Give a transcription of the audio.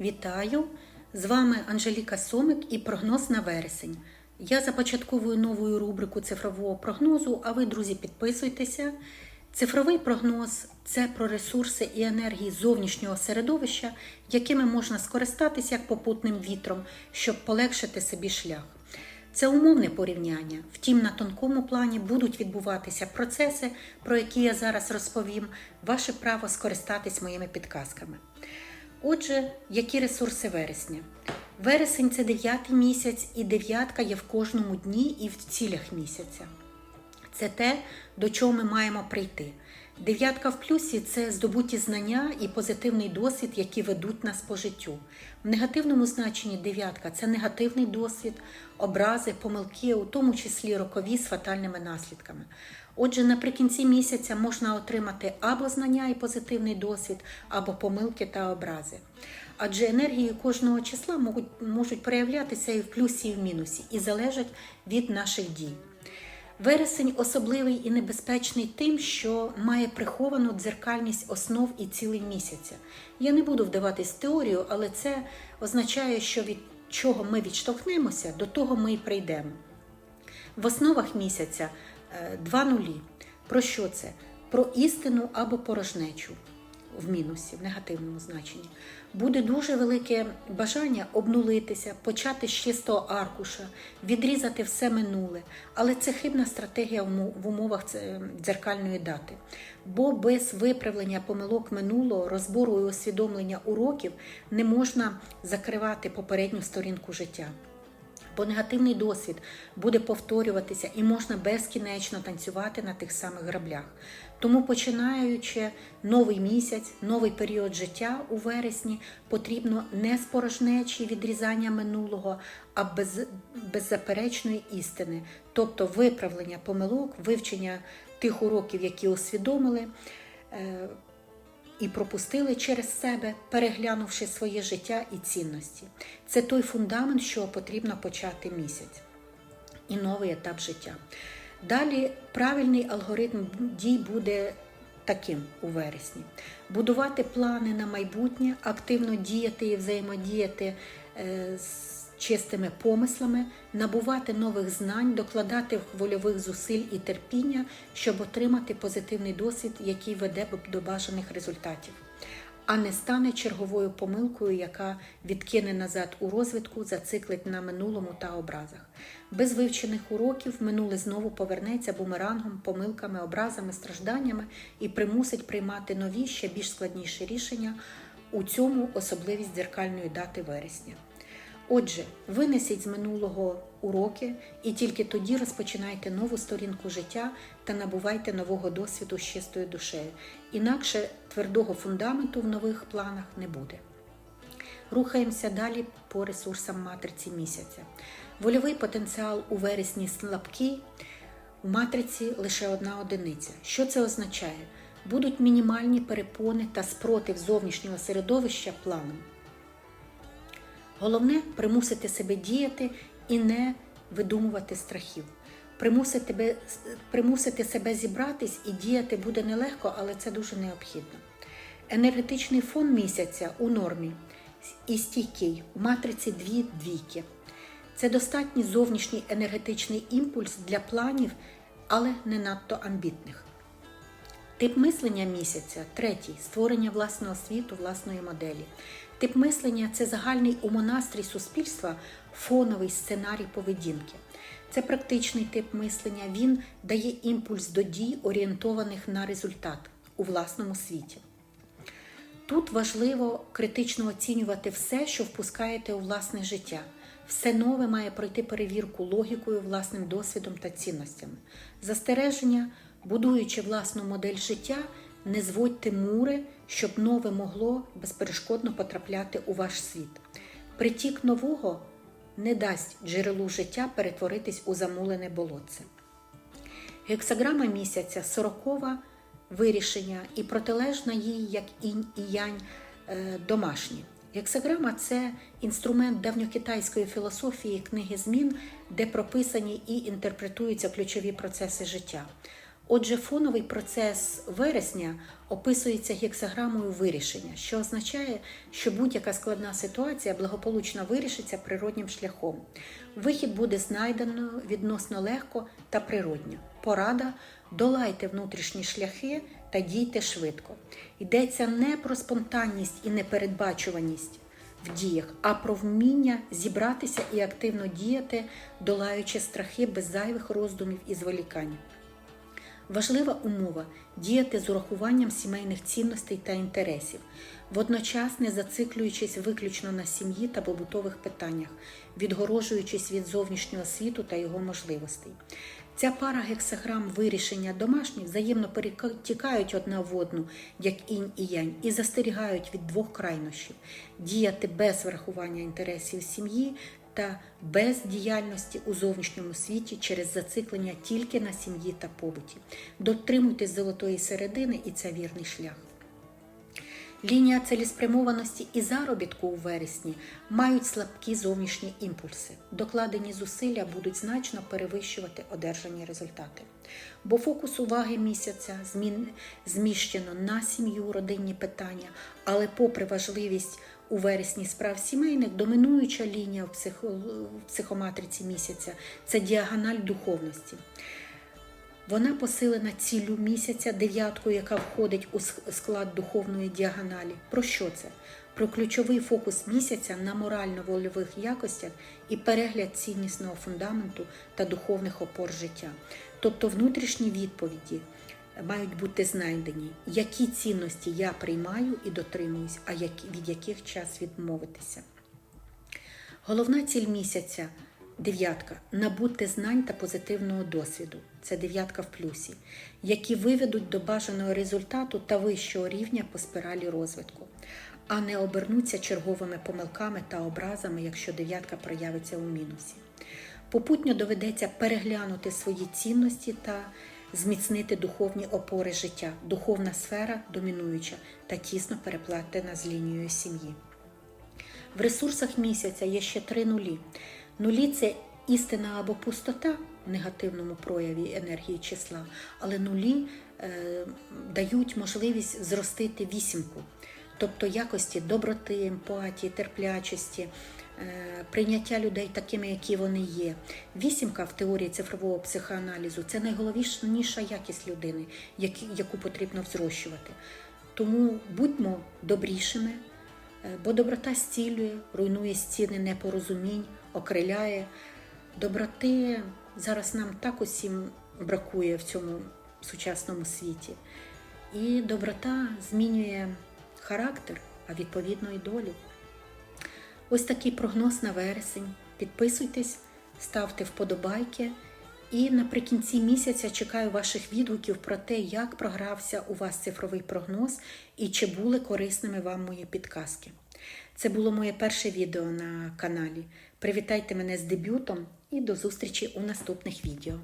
Вітаю! З вами Анжеліка Сомик і прогноз на вересень. Я започатковую нову рубрику цифрового прогнозу, а ви, друзі, підписуйтеся. Цифровий прогноз це про ресурси і енергії зовнішнього середовища, якими можна скористатися як попутним вітром, щоб полегшити собі шлях. Це умовне порівняння. Втім, на тонкому плані будуть відбуватися процеси, про які я зараз розповім. Ваше право скористатись моїми підказками. Отже, які ресурси вересня? Вересень це дев'ятий місяць, і дев'ятка є в кожному дні і в цілях місяця. Це те, до чого ми маємо прийти. Дев'ятка в плюсі це здобуті знання і позитивний досвід, які ведуть нас по життю. В негативному значенні дев'ятка це негативний досвід, образи, помилки, у тому числі рокові з фатальними наслідками. Отже, наприкінці місяця можна отримати або знання і позитивний досвід, або помилки та образи. Адже енергії кожного числа можуть, можуть проявлятися і в плюсі, і в мінусі, і залежать від наших дій. Вересень особливий і небезпечний тим, що має приховану дзеркальність основ і цілей місяця. Я не буду вдаватись в теорію, але це означає, що від чого ми відштовхнемося, до того ми й прийдемо. В основах місяця два нулі. Про що це? Про істину або порожнечу в мінусі, в негативному значенні. Буде дуже велике бажання обнулитися, почати з чистого аркуша, відрізати все минуле. Але це хибна стратегія в умовах дзеркальної дати. Бо без виправлення помилок минулого, розбору і усвідомлення уроків не можна закривати попередню сторінку життя. Бо негативний досвід буде повторюватися і можна безкінечно танцювати на тих самих граблях. Тому, починаючи новий місяць, новий період життя у вересні, потрібно не спорожнечі відрізання минулого, а без, беззаперечної істини, тобто виправлення помилок, вивчення тих уроків, які усвідомили. І пропустили через себе, переглянувши своє життя і цінності. Це той фундамент, чого потрібно почати місяць і новий етап життя. Далі правильний алгоритм дій буде таким у вересні: будувати плани на майбутнє, активно діяти і взаємодіяти е, з чистими помислами, набувати нових знань, докладати вольових зусиль і терпіння, щоб отримати позитивний досвід, який веде до бажаних результатів, а не стане черговою помилкою, яка відкине назад у розвитку, зациклить на минулому та образах. Без вивчених уроків минуле знову повернеться бумерангом, помилками, образами, стражданнями і примусить приймати нові, ще більш складніші рішення. У цьому особливість дзеркальної дати вересня. Отже, винесіть з минулого уроки і тільки тоді розпочинайте нову сторінку життя та набувайте нового досвіду з чистою душею. Інакше твердого фундаменту в нових планах не буде. Рухаємося далі по ресурсам матриці місяця. Вольовий потенціал у вересні слабкий, у матриці лише одна одиниця. Що це означає? Будуть мінімальні перепони та спротив зовнішнього середовища планом. Головне примусити себе діяти і не видумувати страхів. Примусити, тебе, примусити себе зібратись і діяти буде нелегко, але це дуже необхідно. Енергетичний фон місяця у нормі і стійкий у матриці дві двійки. Це достатній зовнішній енергетичний імпульс для планів, але не надто амбітних. Тип мислення місяця третій створення власного світу, власної моделі. Тип мислення це загальний умонастрій суспільства, фоновий сценарій поведінки. Це практичний тип мислення. Він дає імпульс до дій, орієнтованих на результат у власному світі. Тут важливо критично оцінювати все, що впускаєте у власне життя. Все нове має пройти перевірку логікою, власним досвідом та цінностями. Застереження, будуючи власну модель життя, не зводьте мури, щоб нове могло безперешкодно потрапляти у ваш світ. Притік нового не дасть джерелу життя перетворитись у замулене болотце. Гексаграма місяця сорокова вирішення і протилежна їй, як інь і янь е, домашні. Гексаграма це інструмент давньокитайської філософії книги змін, де прописані і інтерпретуються ключові процеси життя. Отже, фоновий процес вересня описується гексаграмою вирішення, що означає, що будь-яка складна ситуація благополучно вирішиться природнім шляхом. Вихід буде знайдено відносно легко та природньо. Порада долайте внутрішні шляхи та дійте швидко. Йдеться не про спонтанність і непередбачуваність в діях, а про вміння зібратися і активно діяти, долаючи страхи без зайвих роздумів і зволікань. Важлива умова діяти з урахуванням сімейних цінностей та інтересів, водночас не зациклюючись виключно на сім'ї та побутових питаннях, відгорожуючись від зовнішнього світу та його можливостей. Ця пара гексаграм вирішення домашніх взаємно перетікають одна в одну, як інь і янь, і застерігають від двох крайнощів діяти без врахування інтересів сім'ї та без діяльності у зовнішньому світі через зациклення тільки на сім'ї та побуті. Дотримуйтесь золотої середини, і це вірний шлях. Лінія цілеспрямованості і заробітку у вересні мають слабкі зовнішні імпульси. Докладені зусилля будуть значно перевищувати одержані результати. Бо фокус уваги місяця змін... зміщено на сім'ю, родинні питання, але, попри важливість у вересні справ сімейних, домінуюча лінія в, психо... в психоматриці місяця це діагональ духовності. Вона посилена ціллю місяця, дев'яткою, яка входить у склад духовної діагоналі. Про що це? Про ключовий фокус місяця на морально-вольових якостях і перегляд ціннісного фундаменту та духовних опор життя. Тобто внутрішні відповіді мають бути знайдені, які цінності я приймаю і дотримуюсь, а від яких час відмовитися. Головна ціль місяця Дев'ятка набути знань та позитивного досвіду це дев'ятка в плюсі, які виведуть до бажаного результату та вищого рівня по спіралі розвитку, а не обернуться черговими помилками та образами, якщо дев'ятка проявиться у мінусі. Попутньо доведеться переглянути свої цінності та зміцнити духовні опори життя, духовна сфера домінуюча та тісно переплетена з лінією сім'ї. В ресурсах місяця є ще три нулі. Нулі це істина або пустота в негативному прояві енергії числа, але нулі е, дають можливість зростити вісімку, тобто якості доброти, емпатії, терплячості, прийняття людей такими, які вони є. Вісімка в теорії цифрового психоаналізу це найголовніша якість людини, яку потрібно взрощувати. Тому будьмо добрішими. Е, бо доброта зцілює, руйнує стіни непорозумінь, окриляє. Доброти зараз нам так усім бракує в цьому сучасному світі. І доброта змінює характер, а відповідно і долю. Ось такий прогноз на вересень. Підписуйтесь, ставте вподобайки. І наприкінці місяця чекаю ваших відгуків про те, як програвся у вас цифровий прогноз і чи були корисними вам мої підказки. Це було моє перше відео на каналі. Привітайте мене з дебютом і до зустрічі у наступних відео.